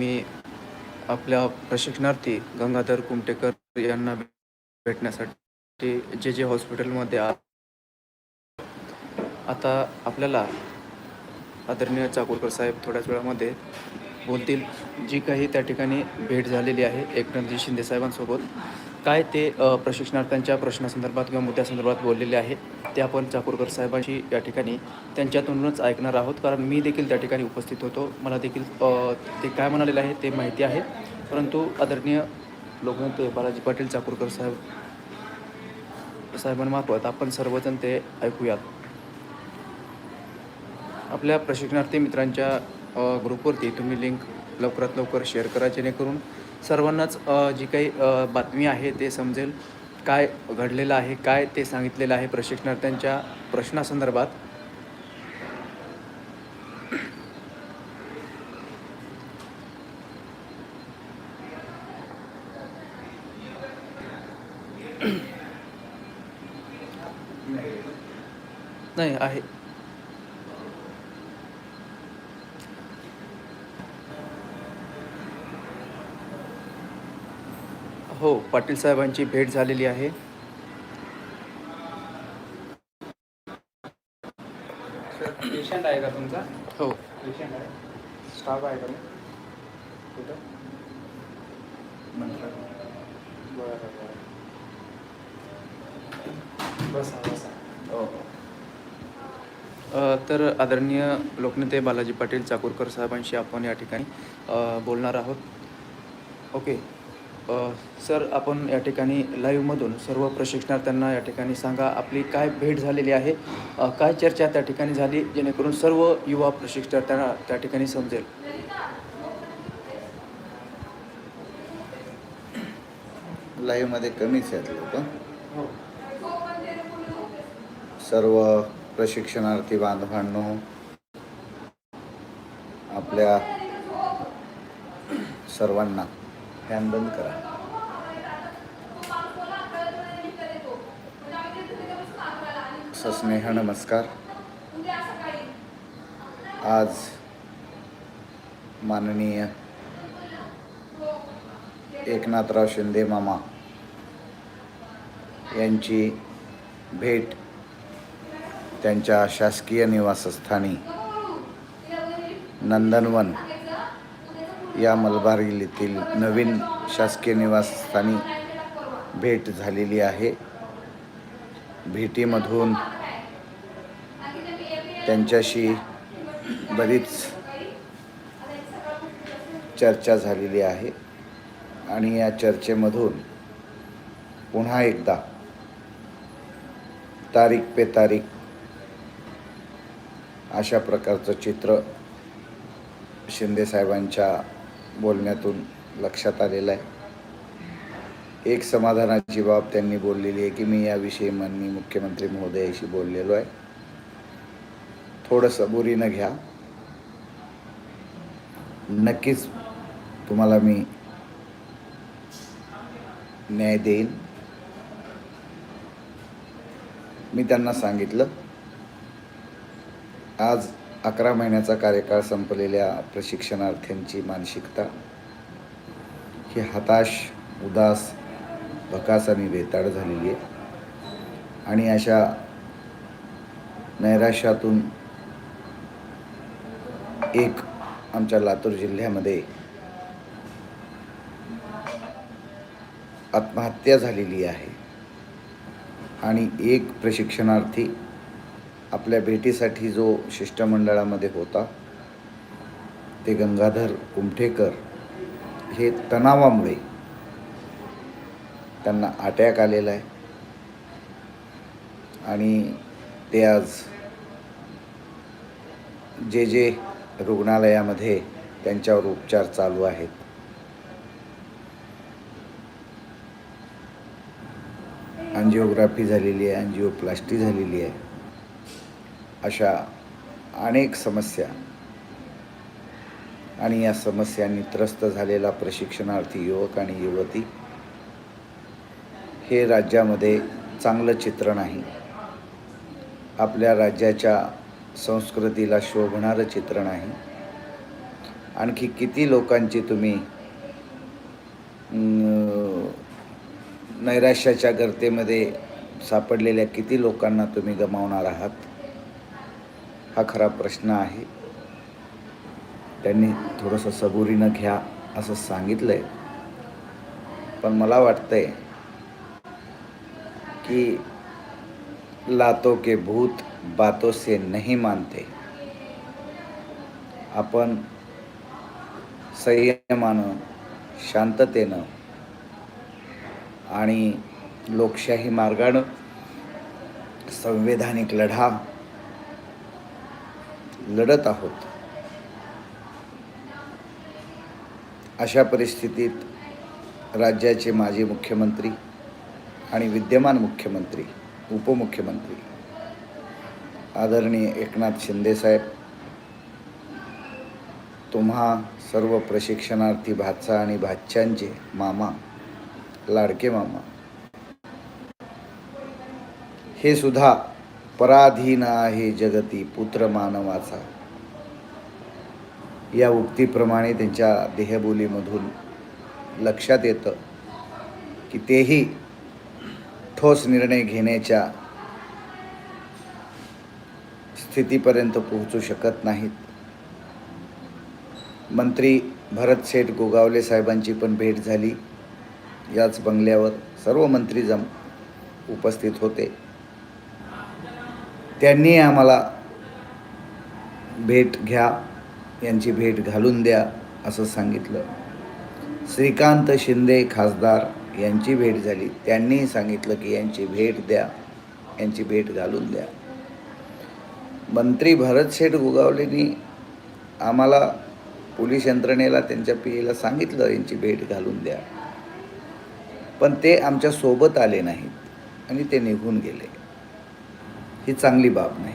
मी आपल्या प्रशिक्षणार्थी गंगाधर कुमटेकर यांना भेटण्यासाठी जे जे हॉस्पिटलमध्ये आ आता आपल्याला आदरणीय चाकूरकर साहेब थोड्याच वेळामध्ये बोलतील. जी काही त्या ठिकाणी भेट झालेली आहे एकनाथजी शिंदे साहेबांसोबत. काय ते प्रशिक्षणार्थ्यांच्या प्रश्नासंदर्भात किंवा मुद्द्यासंदर्भात बोललेले आहे ते आपण चाकूरकर साहेबांशी या ठिकाणी त्यांच्यातूनच ऐकणार आहोत. कारण मी देखील त्या ठिकाणी उपस्थित होतो. मला देखील ते काय म्हणालेले आहे ते माहिती आहे. परंतु आदरणीय लोकनेते बालाजी पाटील चाकूरकर साहेब साहेबांमार्फत आपण सर्वजण ते ऐकूयात. आपल्या प्रशिक्षणार्थी मित्रांच्या ग्रुपवरती तुम्ही लिंक लवकरात लवकर शेअर करा जेणेकरून सर्वांनाच जी काही बातमी आहे ते समजेल. काय घडलेलं आहे काय ते सांगितलेलं आहे प्रशिक्षणार्थ्यांच्या प्रश्नासंदर्भात. नाही आहे. हो पाटील साहेबांची भेट झालेली आहे. पेशंट आहे का तुमचा? हो. पेशंट आहे. स्टाफ आहे का? कुठं? बरं बरं. बसा बसा. हो. तर आदरणीय लोकनेते बालाजी पाटील चाकूरकर साहेबांशी आपण या ठिकाणी बोलणार आहोत. ओके. सर आपण या ठिकाणी लाईव्हमधून सर्व प्रशिक्षणार्थ्यांना या ठिकाणी सांगा आपली काय भेट झालेली आहे? काय चर्चा त्या ठिकाणी झाली जेणेकरून सर्व युवा प्रशिक्षणार्थ्यांना त्या ठिकाणी समजेल? लाईव्हमध्ये कमीच आहेत लोक. हो. सर्व प्रशिक्षणार्थी बांधवांनो आपल्या सर्वांना फॅन बंद करा. सस्नेह नमस्कार. आज माननीय एकनाथराव शिंदे मामा यांची भेट त्यांच्या शासकीय निवासस्थानी नंदनवन या मलबार येथील नवीन शासकीय निवासस्थानी भेट झालेली आहे. भेटीमधून त्यांच्याशी बरीच चर्चा झालेली आहे आणि या चर्चेमधून पुन्हा एकदा तारीख पे तारीख अशा प्रकारचं चित्र शिंदे साहेबांच्या बोलण्यातून लक्षात आलेलं आहे. एक समाधानाची बाब त्यांनी बोललेली आहे की मी याविषयी माननीय मुख्यमंत्री महोदयाशी बोललेलो आहे. थोडं सबुरीनं घ्या. नक्कीच तुम्हाला मी न्याय देईन. मी त्यांना सांगितलं. आज अकरा महिन्याचा कार्यकाळ संपलेल्या प्रशिक्षणार्थ्यांची मानसिकता. ही हताश उदास भकास आणि बेताड झालेली आहे. आणि अशा नैराश्यातून एक आमच्या लातूर जिल्ह्यामध्ये आत्महत्या झालेली आहे. आणि एक प्रशिक्षणार्थी आपल्या भेटीसाठी जो शिष्टमंडळामध्ये होता ते गंगाधर कुमठेकर हे तणावामुळे त्यांना अटॅक आलेला आहे. आणि ते आज जे जे रुग्णालयामध्ये त्यांच्यावर उपचार चालू आहेत. अँजिओग्राफी झालेली आहे अँजिओप्लास्टी झालेली आहे. अशा अनेक समस्या. आणि या समस्यांनी त्रस्त झालेला प्रशिक्षणार्थी युवक आणि युवती हे राज्यामध्ये चांगलं चित्र नाही आपल्या राज्याच्या संस्कृतीला शोभणारं चित्र नाही आणखी किती लोकांची तुम्ही नैराश्याच्या गर्तेमध्ये सापडलेल्या किती लोकांना तुम्ही गमावणार आहात? हा खरा प्रश्न आहे. त्यांनी थोडंसं सबुरीनं घ्या असं सांगितलं आहे पण मला वाटतंय की लातो के भूत बातों से नहीं मानते. आपण संयमानं शांततेनं आणि लोकशाही मार्गानं संवैधानिक लढा लढत आहोत. अशा परिस्थितीत राज्याचे माजी मुख्यमंत्री आणि विद्यमान मुख्यमंत्री उपमुख्यमंत्री आदरणीय एकनाथ शिंदेसाहेब तुम्हा सर्व प्रशिक्षणार्थी भाचा आणि भाच्यांचे मामा लाडके मामा हे सुद्धा पराधीन आहे जगती पुत्र मानवाचा. या उक्तीप्रमाणे त्यांच्या देहबोलीमधून लक्षात येतं की तेही ठोस निर्णय घेण्याच्या स्थितीपर्यंत पोहोचू शकत नाहीत. मंत्री भरत शेठ गोगावले साहेबांची पण भेट झाली. याच बंगल्यावर सर्व मंत्री जम उपस्थित होते. त्यांनी आम्हाला भेट घ्या यांची भेट घालून द्या असं सांगितलं. श्रीकांत शिंदे खासदार यांची भेट झाली. त्यांनी सांगितलं की यांची भेट द्या यांची भेट घालून द्या. मंत्री भरत शेठ गोगावलेंनी आम्हाला पोलीस यंत्रणेला त्यांच्या पी एला सांगितलं यांची भेट घालून द्या. पण ते आमच्यासोबत आले नाहीत आणि ते निघून गेले. ही चांगली बाब नाही.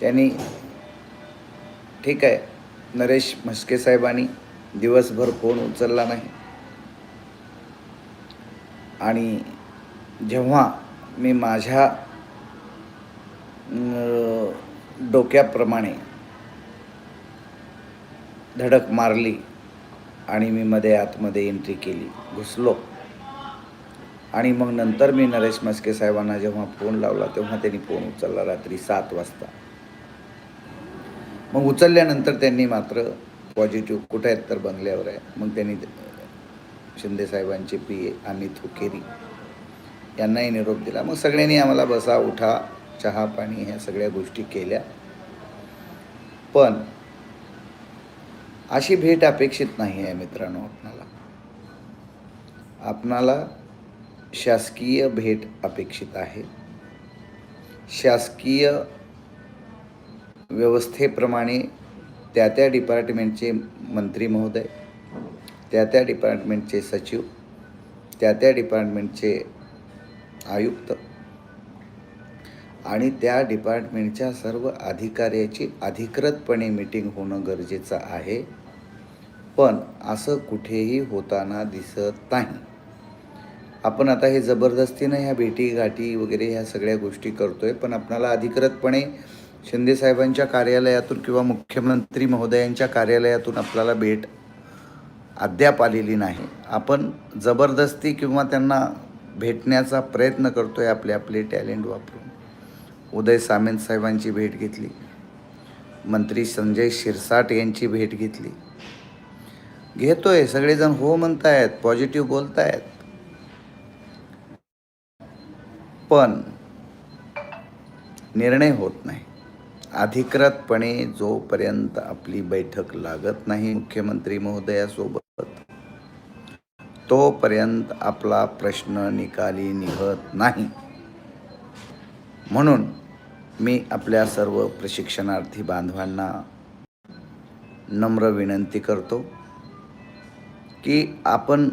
त्यांनी ठीक आहे नरेश म्हस्के साहेबांनी दिवसभर फोन उचलला नाही. आणि जेव्हा मी माझ्या डोक्याप्रमाणे धडक मारली आणि मी मध्ये आतमध्ये एंट्री केली घुसलो आणि मग नंतर मी नरेश मस्के साहेबांना जेव्हा फोन लावला तेव्हा त्यांनी फोन उचलला रात्री सात वाजता. मग उचलल्यानंतर त्यांनी मात्र पॉझिटिव्ह कुठे आहेत तर बंगल्यावर आहे. मग त्यांनी शिंदे साहेबांचे पी ए अमित हुकेरी यांनाही निरोप दिला. मग सगळ्यांनी आम्हाला बसा उठा चहा पाणी ह्या सगळ्या गोष्टी केल्या. पण अशी भेट अपेक्षित नाही आहे मित्रांनो आपणाला. आपणाला शासकीय भेट अपेक्षित आहे. शासकीय व्यवस्थेप्रमाणे त्या त्या डिपार्टमेंटचे मंत्री महोदय त्या त्या डिपार्टमेंटचे सचिव त्या त्या डिपार्टमेंटचे आयुक्त आणि त्या डिपार्टमेंटच्या सर्व अधिकाऱ्याची अधिकृतपणे मीटिंग होणं गरजेचं आहे. पण असं कुठेही होताना दिसत नाही. आपण आता हे जबरदस्तीनं ह्या भेटी गाठी वगैरे ह्या सगळ्या गोष्टी करतो आहे पण आपणाला अधिकृतपणे शिंदेसाहेबांच्या कार्यालयातून किंवा मुख्यमंत्री महोदयांच्या कार्यालयातून आपल्याला भेट अद्याप आलेली नाही. आपण जबरदस्ती किंवा त्यांना भेटण्याचा प्रयत्न करतो आहे आपले आपले टॅलेंट वापरून. उदय सामंत साहेबांची भेट घेतली. मंत्री संजय शिरसाट यांची भेट घेतली. घेतो आहे सगळेजण हो म्हणतायत पॉझिटिव्ह बोलतायत. पण निर्णय होत नाही. अधिकृतपणे जोपर्यंत आपली बैठक लागत नाही मुख्यमंत्री महोदयासोबत तोपर्यंत आपला प्रश्न निकाली निघत नाही. म्हणून मी आपल्या सर्व प्रशिक्षणार्थी बांधवांना नम्र विनंती करतो की आपण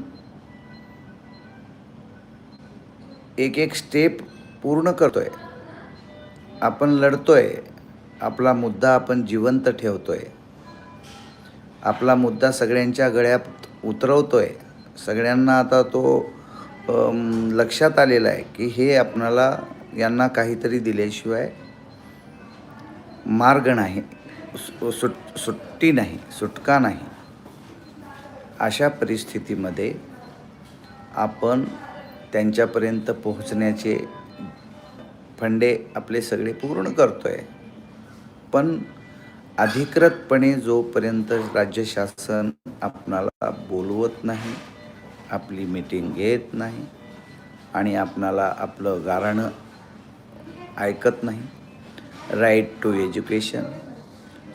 एक एक स्टेप पूर्ण करतो आहे आपण लढतो आहे आपला मुद्दा आपण जिवंत ठेवतो आहे आपला मुद्दा सगळ्यांच्या गळ्यात उतरवतो आहे सगळ्यांना आता तो लक्षात आलेला आहे की हे आपणाला यांना काहीतरी दिल्याशिवाय मार्ग नाही. सु सुट सुट्टी नाही सुटका नाही. अशा परिस्थितीमध्ये आपण त्यांच्यापर्यंत पोहोचण्याचे फंडे आपले सगळे पूर्ण करतो आहे पण अधिकृतपणे जोपर्यंत राज्य शासन आपणाला बोलवत नाही आपली मीटिंग घेत नाही आणि आपणाला आपलं गाराणं ऐकत नाही राईट टू एज्युकेशन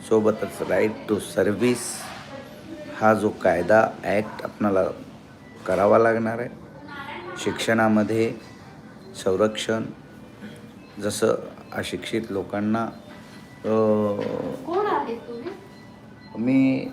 सोबतच राईट टू सर्व्हिस हा जो कायदा ॲक्ट आपणाला करावा लागणार आहे. शिक्षणामध्ये संरक्षण जसं अशिक्षित लोकांना मी